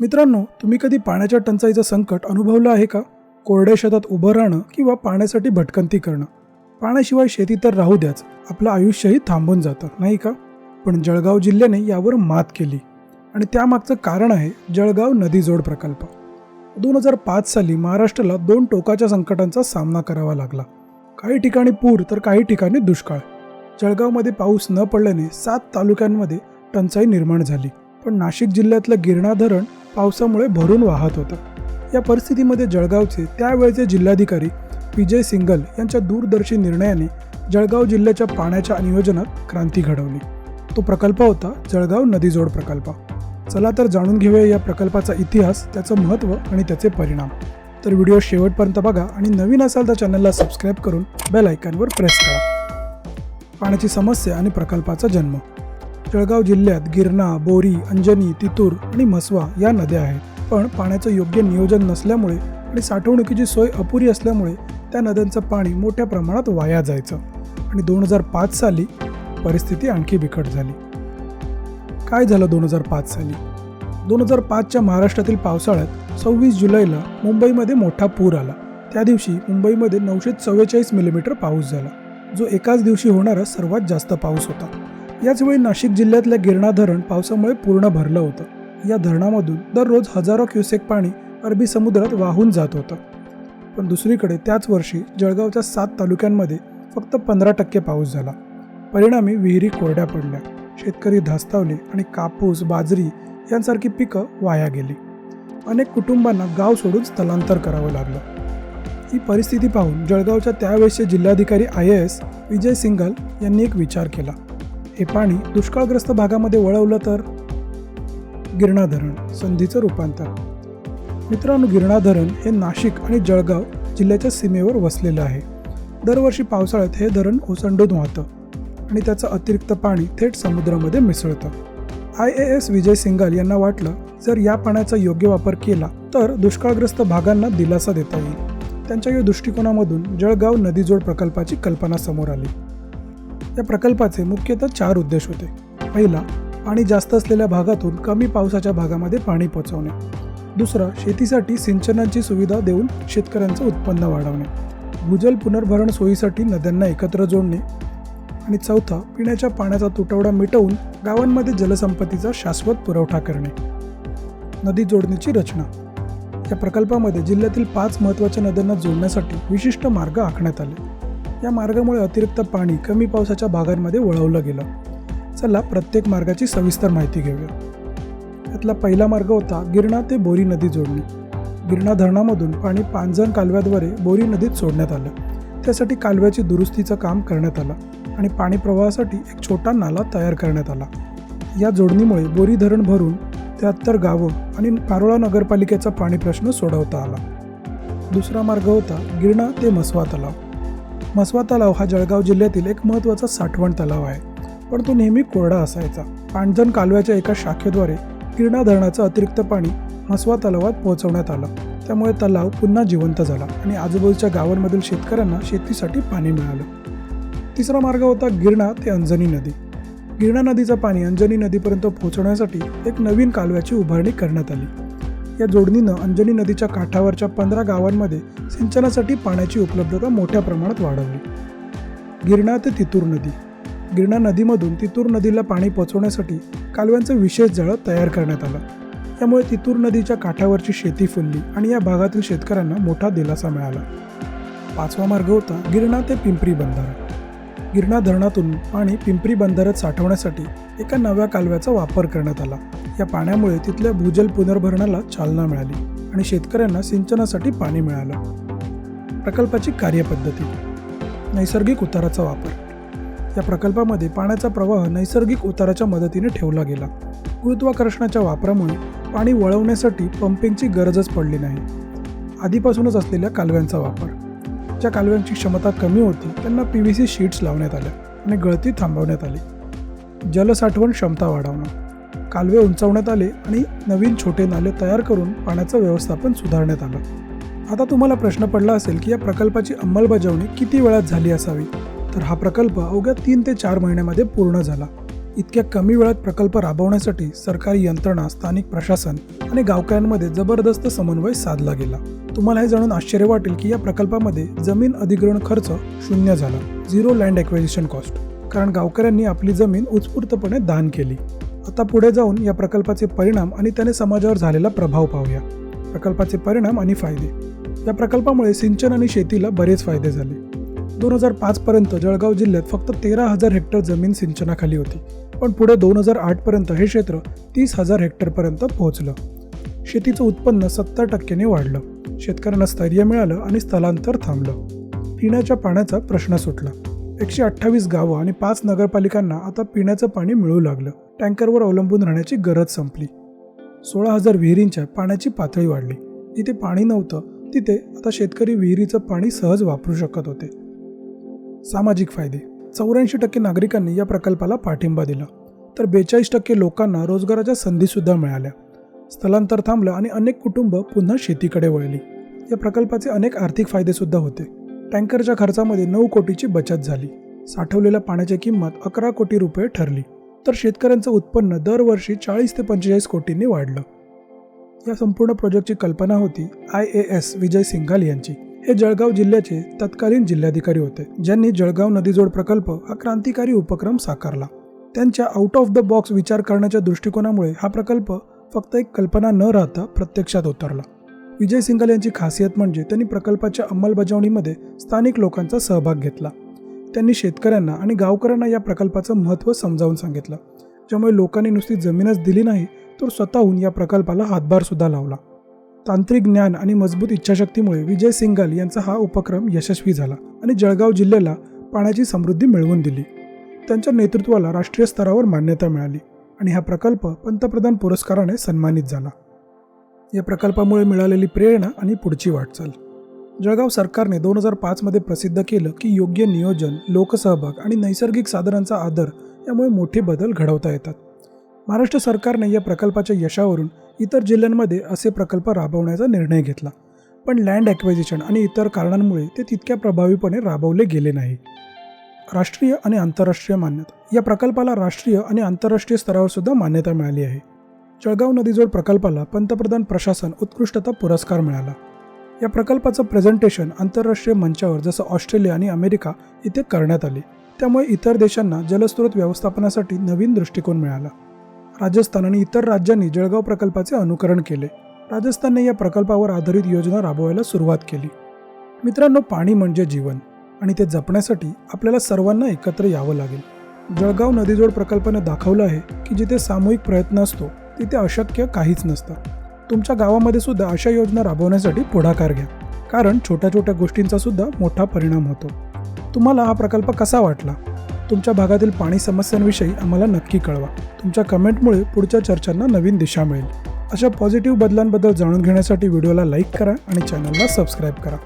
मित्रांनो तुम्ही कधी पाण्याच्या टंचाईचं संकट अनुभवलं आहे का? कोरड्या शेतात उभं राहणं किंवा पाण्यासाठी भटकंती करणं? पाण्याशिवाय शेती तर राहू द्याच आपलं आयुष्यही थांबून जातं नाही का? पण जळगाव जिल्ह्याने यावर मात केली. आणि त्यामागचं कारण आहे जळगाव नदी जोड प्रकल्प. दोन हजार पाच साली महाराष्ट्राला दोन टोकाच्या संकटांचा सामना करावा लागला. काही ठिकाणी पूर तर काही ठिकाणी दुष्काळ. जळगावमध्ये पाऊस न पडल्याने सात तालुक्यांमध्ये टंचाई निर्माण झाली. पण नाशिक जिल्ह्यातलं गिरणा धरण पावसामुळे भरून वाहत होतं. या परिस्थितीमध्ये जळगावचे त्यावेळचे जिल्हाधिकारी विजय सिंगल यांच्या दूरदर्शी निर्णयाने जळगाव जिल्ह्याच्या पाण्याच्या नियोजनात क्रांती घडवली. तो प्रकल्प होता जळगाव नदीजोड प्रकल्प. चला तर जाणून घेऊया या प्रकल्पाचा इतिहास त्याचं महत्त्व आणि त्याचे परिणाम. तर व्हिडिओ शेवटपर्यंत बघा आणि नवीन असाल तर चॅनलला सबस्क्राईब करून बेल आयकॉनवर प्रेस करा. पाण्याची समस्या आणि प्रकल्पाचा जन्म. जळगाव जिल्ह्यात गिरणा बोरी अंजनी तितूर आणि म्हसवा या नद्या आहेत. पण पाण्याचं योग्य नियोजन नसल्यामुळे आणि साठवणुकीची सोय अपुरी असल्यामुळे त्या नद्यांचं पाणी मोठ्या प्रमाणात वाया जायचं. आणि दोन हजार पाच साली परिस्थिती आणखी बिकट झाली. काय झालं दोन हजार पाच साली? दोन हजार पाचच्या महाराष्ट्रातील पावसाळ्यात सव्वीस जुलैला मुंबईमध्ये मोठा पूर आला. त्या दिवशी मुंबईमध्ये नऊशे चव्वेचाळीस मिलीमीटर पाऊस झाला. जो एकाच दिवशी होणारा सर्वात जास्त पाऊस होता. याचवेळी नाशिक जिल्ह्यातल्या गिरणा धरण पावसामुळे पूर्ण भरलं होतं. या धरणामधून दररोज हजारो क्युसेक पाणी अरबी समुद्रात वाहून जात होतं. पण दुसरीकडे त्याच वर्षी जळगावच्या सात तालुक्यांमध्ये फक्त पंधरा टक्के पाऊस झाला. परिणामी विहिरी कोरड्या पडल्या. शेतकरी धास्तावले आणि कापूस बाजरी यांसारखी पिकं वाया गेली. अनेक कुटुंबांना गाव सोडून स्थलांतर करावं लागलं. ही परिस्थिती पाहून जळगावच्या त्यावेळेसचे जिल्हाधिकारी I A S Vijay Singhal यांनी एक विचार केला. हे पाणी दुष्काळग्रस्त भागामध्ये वळवलं तर? गिरणा धरण संधीचं रूपांतर. मित्रांनो गिरणा धरण हे नाशिक आणि जळगाव जिल्ह्याच्या सीमेवर वसलेलं आहे. दरवर्षी पावसाळ्यात हे धरण ओसंडून वाहतं आणि त्याचं अतिरिक्त पाणी थेट समुद्रामध्ये मिसळतं. आय ए एस विजय सिंगाल यांना वाटलं जर या पाण्याचा योग्य वापर केला तर दुष्काळग्रस्त भागांना दिलासा देता येईल. त्यांच्या या दृष्टिकोनामधून जळगाव नदीजोड प्रकल्पाची कल्पना समोर आली. या प्रकल्पाचे मुख्यतः चार उद्देश होते. पहिला पाणी जास्त असलेल्या भागातून कमी पावसाच्या भागामध्ये पाणी पोहोचवणे दुसरा शेतीसाठी सिंचनाची सुविधा देऊन शेतकऱ्यांचं उत्पन्न वाढवणे. भूजल पुनर्भरण सोयीसाठी नद्यांना एकत्र जोडणे. आणि चौथा पिण्याच्या पाण्याचा तुटवडा मिटवून गावांमध्ये जलसंपत्तीचा शाश्वत पुरवठा करणे. नदी जोडणीची रचना. या प्रकल्पामध्ये जिल्ह्यातील पाच महत्त्वाच्या नद्यांना जोडण्यासाठी विशिष्ट मार्ग आखण्यात आले. या मार्गामुळे अतिरिक्त पाणी कमी पावसाच्या भागांमध्ये वळवलं गेलं. चला प्रत्येक मार्गाची सविस्तर माहिती घेऊया. यातला पहिला मार्ग होता गिरणा ते बोरी नदी जोडणी. गिरणा धरणामधून पाणी पांजण कालव्याद्वारे बोरी नदीत सोडण्यात आलं. त्यासाठी कालव्याची दुरुस्तीचं काम करण्यात आलं आणि पाणी प्रवाहासाठी एक छोटा नाला तयार करण्यात आला. या जोडणीमुळे बोरी धरण भरून त्र्याहत्तर गावं आणि पारोळा नगरपालिकेचा पाणी प्रश्न सोडवता आला. दुसरा मार्ग होता गिरणा ते मसवा तलाव. मसवा तलाव हा जळगाव जिल्ह्यातील एक महत्त्वाचा साठवण तलाव आहे. पण तो नेहमी कोरडा असायचा. पाणजण कालव्याच्या एका शाखेद्वारे गिरणा धरणाचं अतिरिक्त पाणी मसवा तलावात पोहोचवण्यात आलं. त्यामुळे तलाव पुन्हा जिवंत झाला आणि आजूबाजूच्या गावांमधील शेतकऱ्यांना शेतीसाठी पाणी मिळालं. तिसरा मार्ग होता गिरणा ते अंजनी नदी. गिरणा नदीचं पाणी अंजनी नदीपर्यंत पोहोचवण्यासाठी एक नवीन कालव्याची उभारणी करण्यात आली. या जोडणीनं अंजनी नदीच्या काठावरच्या पंधरा गावांमध्ये सिंचनासाठी पाण्याची उपलब्धता मोठ्या प्रमाणात वाढवली. गिरणा ते तितूर नदी. गिरणा नदीमधून तितूर नदीला पाणी पोहोचवण्यासाठी कालव्यांचं विशेष जळं तयार करण्यात आलं. त्यामुळे तितूर नदीच्या काठावरची शेती फुलली आणि या भागातील शेतकऱ्यांना मोठा दिलासा मिळाला. पाचवा मार्ग होता गिरणा ते पिंपरी बंधारा. गिरणा धरणातून पाणी पिंपरी बंदरात साठवण्यासाठी एका नव्या कालव्याचा वापर करण्यात आला. या पाण्यामुळे तिथल्या भूजल पुनर्भरणाला चालना मिळाली आणि शेतकऱ्यांना सिंचनासाठी पाणी मिळालं. प्रकल्पाची कार्यपद्धती. नैसर्गिक उताराचा वापर. या प्रकल्पामध्ये पाण्याचा प्रवाह नैसर्गिक उताराच्या मदतीने ठेवला गेला. गुरुत्वाकर्षणाच्या वापरामुळे पाणी वळवण्यासाठी पंपिंगची गरजच पडली नाही. आधीपासूनच असलेल्या कालव्यांचा वापर. ज्या कालव्यांची क्षमता कमी होती त्यांना पी व्ही सी शीट्स लावण्यात आल्या आणि गळती थांबवण्यात आली. जलसाठवण क्षमता वाढवणं. कालवे उंचवण्यात आले आणि नवीन छोटे नाले तयार करून पाण्याचं व्यवस्थापन सुधारण्यात आलं. आता तुम्हाला प्रश्न पडला असेल की या प्रकल्पाची अंमलबजावणी किती वेळात झाली असावी? तर हा प्रकल्प अवघ्या तीन ते चार महिन्यामध्ये पूर्ण झाला. इतक्या कमी वेळात प्रकल्प राबवण्यासाठी सरकारी यंत्रणा स्थानिक प्रशासन आणि गावकऱ्यांमध्ये जबरदस्त समन्वय साधला गेला. तुम्हाला हे जाणून आश्चर्य वाटेल की या प्रकल्पामध्ये जमीन अधिग्रहण खर्च शून्य झाला. झिरो लँड एक्विजिशन कॉस्ट कारण गावकऱ्यांनी आपली जमीन उत्स्फूर्तपणे दान केली. आता पुढे जाऊन या प्रकल्पाचे परिणाम आणि त्याने समाजावर झालेला प्रभाव पाहूया. प्रकल्पाचे परिणाम आणि फायदे. या प्रकल्पामुळे सिंचन आणि शेतीला बरेच फायदे झाले. दोन हजार पाचपर्यंत जळगाव जिल्ह्यात फक्त तेरा हजार हेक्टर जमीन सिंचनाखाली होती. पण पुढे दोन हजार आठपर्यंत हे क्षेत्र तीस हजार हेक्टरपर्यंत पोहोचलं. शेतीचं उत्पन्न सत्तर टक्क्याने वाढलं. शेतकऱ्यांना स्थैर्य मिळालं आणि स्थलांतर थांबलं. पिण्याच्या पाण्याचा प्रश्न सुटला. एकशे अठ्ठावीस गावं आणि पाच नगरपालिकांना आता पिण्याचं पाणी मिळू लागलं. टँकरवर अवलंबून राहण्याची गरज संपली. सोळा हजार विहिरींच्या पाण्याची पातळी वाढली. जिथे पाणी नव्हतं तिथे आता शेतकरी विहिरीचं पाणी सहज वापरू शकत होते. सामाजिक फायदे. चौऱ्याऐंशी टक्के नागरिकांनी या प्रकल्पाला पाठिंबा दिला. तर बेचाळीस टक्के लोकांना रोजगाराच्या संधीसुद्धा मिळाल्या. स्थलांतर थांबलं आणि अनेक कुटुंब पुन्हा शेतीकडे वळली. या प्रकल्पाचे अनेक आर्थिक फायदेसुद्धा होते. टँकरच्या खर्चामध्ये नऊ कोटीची बचत झाली. साठवलेल्या पाण्याची किंमत अकरा कोटी रुपये ठरली. तर शेतकऱ्यांचं उत्पन्न दरवर्षी चाळीस ते पंचेचाळीस कोटींनी वाढलं. या संपूर्ण प्रोजेक्टची कल्पना होती I A S Vijay Singhal यांची. हे जळगाव जिल्ह्याचे तत्कालीन जिल्हाधिकारी होते ज्यांनी जळगाव नदीजोड प्रकल्प हा क्रांतिकारी उपक्रम साकारला. त्यांच्या आउट ऑफ द बॉक्स विचार करण्याच्या दृष्टिकोनामुळे हा प्रकल्प फक्त एक कल्पना न राहता प्रत्यक्षात उतरला. विजय सिंघाल यांची खासियत म्हणजे त्यांनी प्रकल्पाच्या अंमलबजावणीमध्ये स्थानिक लोकांचा सहभाग घेतला. त्यांनी शेतकऱ्यांना आणि गावकऱ्यांना या प्रकल्पाचं महत्त्व समजावून सांगितलं. ज्यामुळे लोकांनी नुसती जमीनच दिली नाही तर स्वतःहून या प्रकल्पाला हातभारसुद्धा लावला. तांत्रिक ज्ञान आणि मजबूत इच्छाशक्तीमुळे विजय सिंगल यांचा हा उपक्रम यशस्वी झाला आणि जळगाव जिल्ह्याला पाण्याची समृद्धी मिळवून दिली. त्यांच्या नेतृत्वाला राष्ट्रीय स्तरावर मान्यता मिळाली. आणि हा प्रकल्प पंतप्रधान पुरस्काराने सन्मानित झाला. या प्रकल्पामुळे मिळालेली प्रेरणा आणि पुढची वाटचाल. जळगाव सरकारने दोन हजार पाचमध्ये प्रसिद्ध केलं की योग्य नियोजन लोकसहभाग आणि नैसर्गिक साधनांचा आदर यामुळे मोठे बदल घडवता येतात. महाराष्ट्र सरकारने या प्रकल्पाच्या यशावरून इतर जिल्ह्यांमध्ये असे प्रकल्प राबवण्याचा निर्णय घेतला. पण लँड ॲक्वायझिशन आणि इतर कारणांमुळे ते तितक्या प्रभावीपणे राबवले गेले नाही. राष्ट्रीय आणि आंतरराष्ट्रीय मान्यता. या प्रकल्पाला राष्ट्रीय आणि आंतरराष्ट्रीय स्तरावर सुद्धा मान्यता मिळाली आहे. जळगाव नदीजोड प्रकल्पाला पंतप्रधान प्रशासन उत्कृष्टता पुरस्कार मिळाला. या प्रकल्पाचं प्रेझेंटेशन आंतरराष्ट्रीय मंचावर जसं ऑस्ट्रेलिया आणि अमेरिका इथे करण्यात आले. त्यामुळे इतर देशांना जलस्रोत व्यवस्थापनासाठी नवीन दृष्टिकोन मिळाला. राजस्थान आणि इतर राज्यांनी जळगाव प्रकल्पाचे अनुकरण केले. राजस्थानने या प्रकल्पावर आधारित योजना राबवायला सुरुवात केली. मित्रांनो पाणी म्हणजे जीवन. आणि ते जपण्यासाठी आपल्याला सर्वांना एकत्र यावं लागेल. जळगाव नदीजोड प्रकल्पाने दाखवलं आहे की जिथे सामूहिक प्रयत्न असतो तिथे अशक्य काहीच नसतं. तुमच्या गावामध्ये सुद्धा अशा योजना राबवण्यासाठी पुढाकार घ्या. कारण छोट्या छोट्या गोष्टींचा सुद्धा मोठा परिणाम होतो. तुम्हाला हा प्रकल्प कसा वाटला? तुमच्या भागातील पाणी समस्यांविषयी आम्हाला नक्की कळवा. तुमच्या कमेंटमुळे पुढच्या चर्चांना नवीन दिशा मिळेल. अशा पॉझिटिव्ह बदलांबद्दल जाणून घेण्यासाठी व्हिडिओला लाईक करा आणि चॅनलला सबस्क्राईब करा.